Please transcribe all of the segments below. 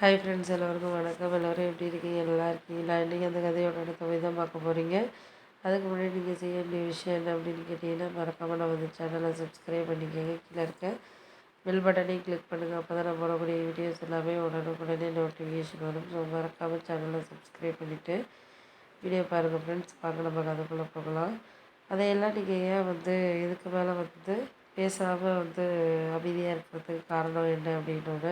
Hi friends எல்லோருக்கும் வணக்கம். எல்லோரும் எப்படி இருக்கீங்க? நல்லா இருக்கீங்களா? இன்றைக்கி அந்த கதையோட அடுத்த தான் பார்க்க போகிறீங்க அதுக்கு முன்னாடி நீங்கள் செய்ய வேண்டிய விஷயம் என்ன அப்படின்னு கேட்டிங்கன்னா மறக்காமல் நம்ம வந்து சேனலை சப்ஸ்கிரைப் பண்ணிக்கோங்க. கீழே இருக்க பெல் பட்டனையும் கிளிக் பண்ணுங்கள் அப்போ தான் நான் போடக்கூடிய வீடியோஸ் எல்லாமே உடனுக்குடனே நோட்டிஃபிகேஷன் வரும். ஸோ மறக்காமல் சேனலை சப்ஸ்கிரைப் பண்ணிவிட்டு வீடியோ பாருங்கள் ஃப்ரெண்ட்ஸ் பார்க்க நம்ம கதைக்குள்ளே போகலாம். அதையெல்லாம் நீங்கள் ஏன் வந்து இதுக்கு மேலே வந்து பேசாமல் வந்து அமைதியாக இருக்கிறதுக்கு காரணம் என்ன அப்படின்னோட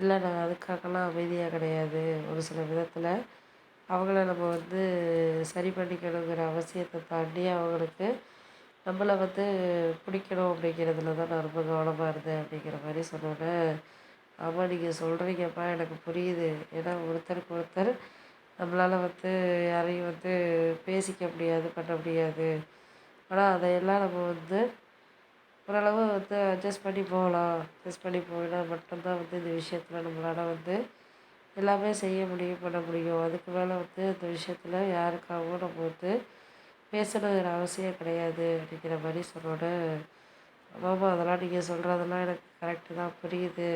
இல்லை நான் அதுக்காகலாம் அமைதியாக கிடையாது. ஒரு சில விதத்தில் அவங்கள நம்ம வந்து சரி பண்ணிக்கணுங்கிற அவசியத்தை தாண்டி அவங்களுக்கு நம்மளை வந்து பிடிக்கணும் அப்படிங்கிறதுல தான் நான் ரொம்ப கவனமாக இருந்தேன் அப்படிங்கிற மாதிரி சொன்னோன்னே ஆமாம் நீங்கள் சொல்கிறீங்கப்பா எனக்கு புரியுது. ஏன்னா ஒருத்தருக்கு ஒருத்தர் நம்மளால் வந்து யாரையும் வந்து பேசிக்க முடியாது பண்ண முடியாது. ஆனால் அதையெல்லாம் நம்ம வந்து ஓரளவு வந்து அட்ஜஸ்ட் பண்ணி போகலாம். அட்ஜஸ்ட் பண்ணி போனால் மட்டும்தான் வந்து இந்த விஷயத்தில் நம்மளால் வந்து எல்லாமே செய்ய முடியும் பண்ண முடியும். அதுக்கு மேலே வந்து இந்த விஷயத்தில் யாருக்காகவும் நம்ம வந்து பேசணுங்கிற அவசியம் கிடையாது அப்படிங்கிற மாதிரி சொன்னோட ஆமாம் அதெல்லாம் நீங்கள் சொல்கிறதெல்லாம் எனக்கு கரெக்டு தான் புரியுது.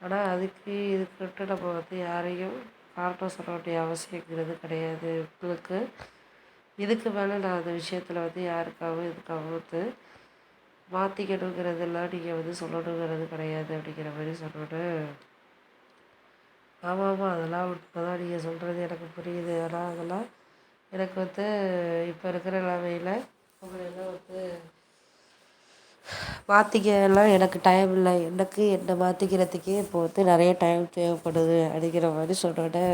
ஆனால் அதுக்கு இதுக்குன்ட்டு நம்ம வந்து யாரையும் காரணம் சொல்ல வேண்டிய அவசியங்கிறது கிடையாது. உங்களுக்கு இதுக்கு மேலே நான் அந்த விஷயத்தில் வந்து யாருக்காகவும் இதுக்காகவும் வந்து மாற்றிக்கணுங்கிறதெல்லாம் நீங்கள் வந்து சொல்லணுங்கிறது கிடையாது அப்படிங்கிற மாதிரி சொன்னோன்னே ஆமாம் ஆமாம் அதெல்லாம் உண்மை தான் நீங்கள் சொல்கிறது எனக்கு புரியுது. ஆனால் அதெல்லாம் எனக்கு வந்து இப்போ இருக்கிற நிலமையில் உங்களெல்லாம் வந்து மாற்றிக்கலாம் எனக்கு டைம் இல்லை. எனக்கு என்னை மாற்றிக்கிறதுக்கே இப்போ வந்து நிறைய டைம் தேவைப்படுது அப்படிங்கிற மாதிரி சொன்னோன்னே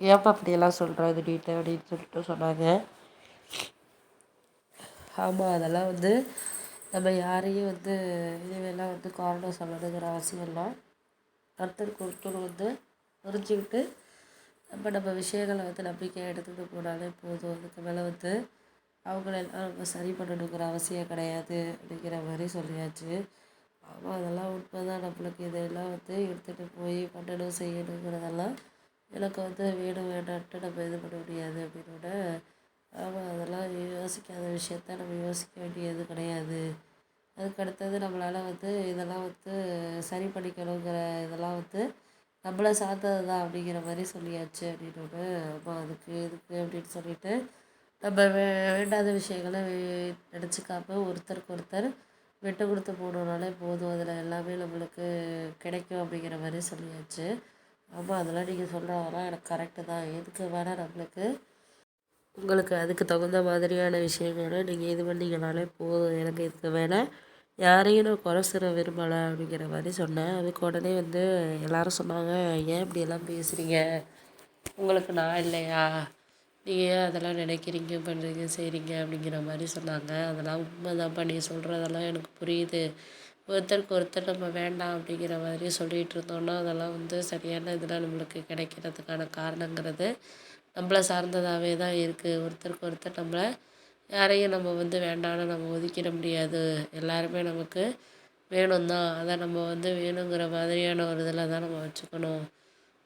ஏன்ப்பா அப்படியெல்லாம் சொல்கிற திடீர்னு அப்படின்னு சொல்லிட்டு சொன்னாங்க. ஆமாம் அதெல்லாம் வந்து நம்ம யாரையும் வந்து இனிமேலாம் வந்து காரணம் சொல்லணுங்கிற அவசியம் இல்லை. ஒருத்தருக்கு ஒருத்தர் வந்து புரிஞ்சுக்கிட்டு நம்ம நம்ம விஷயங்களை வந்து நம்பிக்கையாக எடுத்துகிட்டு போனாலே போதும். அதுக்கு மேலே வந்து அவங்களெல்லாம் நம்ம சரி பண்ணணுங்கிற அவசியம் கிடையாது அப்படிங்கிற மாதிரி சொல்லியாச்சு. ஆமாம் அதெல்லாம் உண்மை தான் நம்மளுக்கு இதெல்லாம் வந்து எடுத்துகிட்டு போய் பண்ணணும் செய்யணுங்கிறதெல்லாம் எனக்கு வந்து வேணும் வேண்டான்ட்டு நம்ம இது பண்ண முடியாது அப்படின்னோட ஆமாம் அதெல்லாம் யோசிக்காத விஷயத்த நம்ம யோசிக்க வேண்டியது கிடையாது. அதுக்கு அடுத்தது நம்மளால் வந்து இதெல்லாம் வந்து சரி பண்ணிக்கணுங்கிற இதெல்லாம் வந்து நம்மளை சார்ந்தது தான் அப்படிங்கிற மாதிரி சொல்லியாச்சு அப்படின்னோடனே ஆமாம் அதுக்கு இதுக்கு அப்படின்னு சொல்லிட்டு நம்ம வே வேண்டாத விஷயங்களை நினச்சிக்காம ஒருத்தருக்கு ஒருத்தர் விட்டு கொடுத்து போனோம்னாலே போதும். அதில் எல்லாமே நம்மளுக்கு கிடைக்கும் அப்படிங்கிற மாதிரி சொல்லியாச்சு. ஆமாம் அதெல்லாம் நீங்கள் சொல்கிறதெல்லாம் எனக்கு கரெக்டு தான். எதுக்கு வேணால் நம்மளுக்கு உங்களுக்கு அதுக்கு தகுந்த மாதிரியான விஷயங்களை நீங்கள் இது பண்ணிங்கனாலே போதும். எனக்கு இதுக்கு மேலே யாரையும் நான் குறை சொல்ல விரும்பலை அப்படிங்கிற மாதிரி சொன்னேன். அதுக்கு உடனே வந்து எல்லோரும் சொன்னாங்க ஏன் இப்படியெல்லாம் பேசுகிறீங்க உங்களுக்கு நான் இல்லையா? நீங்கள் ஏன் அதெல்லாம் நினைக்கிறீங்க? பண்ணுறீங்க செய்கிறீங்க அப்படிங்கிற மாதிரி சொன்னாங்க. அதெல்லாம் உண்மை தான் நீ சொல்கிறதெல்லாம் எனக்கு புரியுது. ஒருத்தருக்கு ஒருத்தர் நம்ம வேண்டாம் அப்படிங்கிற மாதிரி சொல்லிகிட்டு இருந்தோன்னா அதெல்லாம் வந்து சரியான இதெல்லாம் நம்மளுக்கு கிடைக்கிறதுக்கான காரணங்கிறது நம்மள சார்ந்ததாகவே தான் இருக்குது ஒருத்தருக்கு ஒருத்தர் நம்மளை யாரையும் நம்ம வந்து வேண்டாம்னு நம்ம ஒதுக்கிட முடியாது. எல்லாருமே நமக்கு வேணும் தான் அதை நம்ம வந்து வேணுங்கிற மாதிரியான ஒரு இதில் தான் நம்ம வச்சுக்கணும்.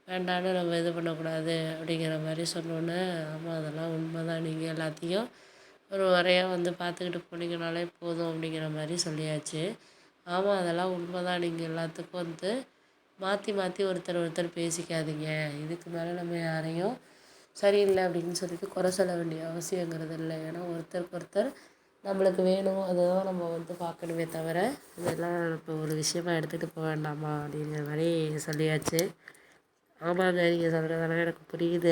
வேண்டான்னு நம்ம இது பண்ணக்கூடாது அப்படிங்கிற மாதிரி சொன்னோன்னே ஆமாம் அதெல்லாம் உண்மை தான் நீங்கள் எல்லாத்தையும் ஒரு முறையாக வந்து பார்த்துக்கிட்டு போனீங்கனாலே போதும் அப்படிங்கிற மாதிரி சொல்லியாச்சு. ஆமாம் அதெல்லாம் உண்மை தான் நீங்கள் எல்லாத்துக்கும் வந்து மாற்றி மாற்றி ஒருத்தர் ஒருத்தர் பேசிக்காதீங்க. இதுக்கு மேலே நம்ம யாரையும் சரியில்லை அப்படின்னு சொல்லிட்டு குறை சொல்ல வேண்டிய அவசியங்கிறது இல்லை. ஏன்னா ஒருத்தருக்கு ஒருத்தர் நம்மளுக்கு வேணும். அதை தான் நம்ம வந்து பார்க்கணுமே தவிர இதெல்லாம் இப்போ ஒரு விஷயமா எடுத்துகிட்டு போக வேண்டாமா அப்படிங்கிற மாதிரி சொல்லியாச்சு. ஆமாங்க நீங்கள் சொல்கிறதெல்லாம் எனக்கு புரியுது.